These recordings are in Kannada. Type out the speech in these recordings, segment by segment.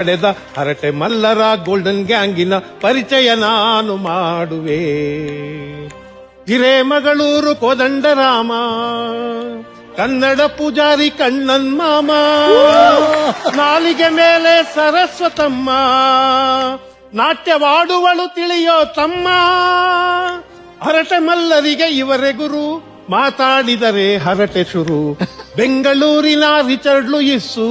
ಪಡೆದ ಹರಟೆ ಮಲ್ಲರ ಗೋಲ್ಡನ್ ಗ್ಯಾಂಗಿನ ಪರಿಚಯ ನಾನು ಮಾಡುವೆ. ಹಿರೇಮಗಳೂರು ಕೋದಂಡರಾಮ, ಕನ್ನಡ ಪೂಜಾರಿ ಕಣ್ಣನ್ ಮಾಮ, ನಾಲಿಗೆ ಮೇಲೆ ಸರಸ್ವತಮ್ಮ, ನಾಟ್ಯವಾಡುವಳು ತಿಳಿಯೋ ತಮ್ಮ. ಹರಟೆ ಮಲ್ಲರಿಗೆ ಇವರೇ ಗುರು ಮಾತಾಡಿದರೆ ಹರಟೆ ಶುರು. ಬೆಂಗಳೂರಿನ ರಿಚರ್ಡ್ ಲೂಯಿಸ್ಸು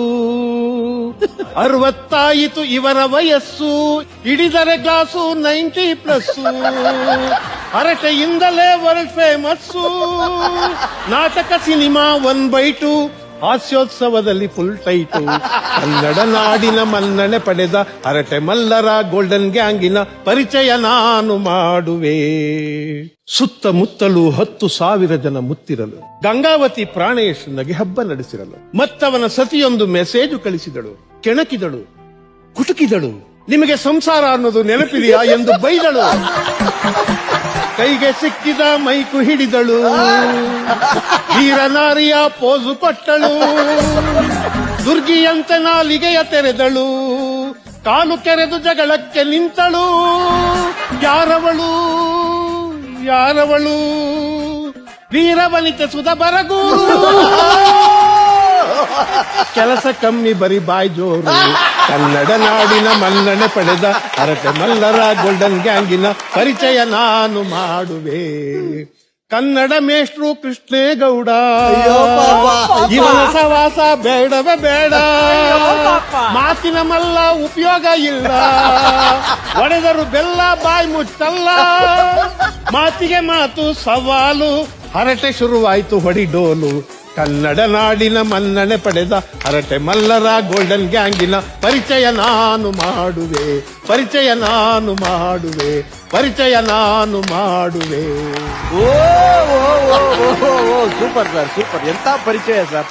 ಅರವತ್ತಾಯಿತು ಇವರ ವಯಸ್ಸು, ಹಿಡಿದರೆ ಗ್ಲಾಸು ನೈಂಟಿ ಪ್ಲಸ್ ಹರಟೆಯಿಂದಲೇ ವರ್ಲ್ಡ್ ಫೇಮಸ್ಸು ನಾಟಕ ಸಿನಿಮಾ ಒನ್ ಬೈ ಟು ಹಾಸ್ಯೋತ್ಸವದಲ್ಲಿ ಫುಲ್ ಟೈಟು ಕನ್ನಡ ನಾಡಿನ ಮನ್ನಣೆ ಪಡೆದ ಹರಟೆ ಮಲ್ಲರ ಗೋಲ್ಡನ್ ಗ್ಯಾಂಗಿನ ಪರಿಚಯ ನಾನು ಮಾಡುವೆ. ಸುತ್ತಮುತ್ತಲು ಹತ್ತು ಸಾವಿರ ಜನ ಮುತ್ತಿರಲು. ಗಂಗಾವತಿ ಪ್ರಾಣೇಶ್ ನಗೆ ಹಬ್ಬ ನಡೆಸಿರಲು. ಮತ್ತವನ ಸತಿಯೊಂದು ಮೆಸೇಜು ಕಳಿಸಿದಳು. ಕೆಣಕಿದಳು. ಕುಟುಕಿದಳು. ನಿಮಗೆ ಸಂಸಾರ ಅನ್ನೋದು ನೆನಪಿದೆಯಾ ಎಂದು ಬೈದಳು. ಕೈಗೆ ಸಿಕ್ಕಿದ ಮೈಕು ಹಿಡಿದಳು. ವೀರನಾರಿಯ ಪೋಸು ಕೊಟ್ಟಳು ದುರ್ಗಿಯಂತ ನಾಲಿಗೆಯ ತೆರೆದಳು. ಕಾಲು ಕೆರೆದು ಜಗಳಕ್ಕೆ ನಿಂತಳು. ಯಾರವಳು? ಯಾರವಳು? ವೀರವನಿತ ಸುಧ ಬರಗೂರು ಕೆಲಸ ಕಮ್ಮಿ ಬರಿ ಬಾಯ್ ಜೋರು. ಕನ್ನಡ ನಾಡಿನ ಮನ್ನಣೆ ಪಡೆದ ಹರಟೆ ಮಲ್ಲರ ಗೋಲ್ಡನ್ ಗ್ಯಾಂಗಿನ ಪರಿಚಯ ನಾನು ಮಾಡುವೆ. ಕನ್ನಡ ಮೇಷ್ಟ್ರು ಕೃಷ್ಣೇಗೌಡ. ಇವನ ಸವಾಸ ಬೇಡವೇ ಬೇಡ. ಮಾತಿನ ಮಲ್ಲ ಉಪಯೋಗ ಇಲ್ಲ. ಒಡೆದರು ಬೆಲ್ಲ ಬಾಯಿ ಮುಚ್ಚಲ್ಲ. ಮಾತಿಗೆ ಮಾತು ಸವಾಲು. ಹರಟೆ ಶುರುವಾಯ್ತು ಹೊಡಿ ಡೋಲು. ಕನ್ನಡ ನಾಡಿನ ಮನ್ನಣೆ ಪಡೆದ ಹರಟೆ ಮಲ್ಲರ ಗೋಲ್ಡನ್ ಗ್ಯಾಂಗಿನ ಪರಿಚಯ ನಾನು ಮಾಡುವೆ, ಪರಿಚಯ ನಾನು ಮಾಡುವೆ, ಪರಿಚಯ ನಾನು ಮಾಡುವೆ. ಓ, ಸೂಪರ್ ಸರ್, ಸೂಪರ್. ಎಂತ ಪರಿಚಯ ಸರ್?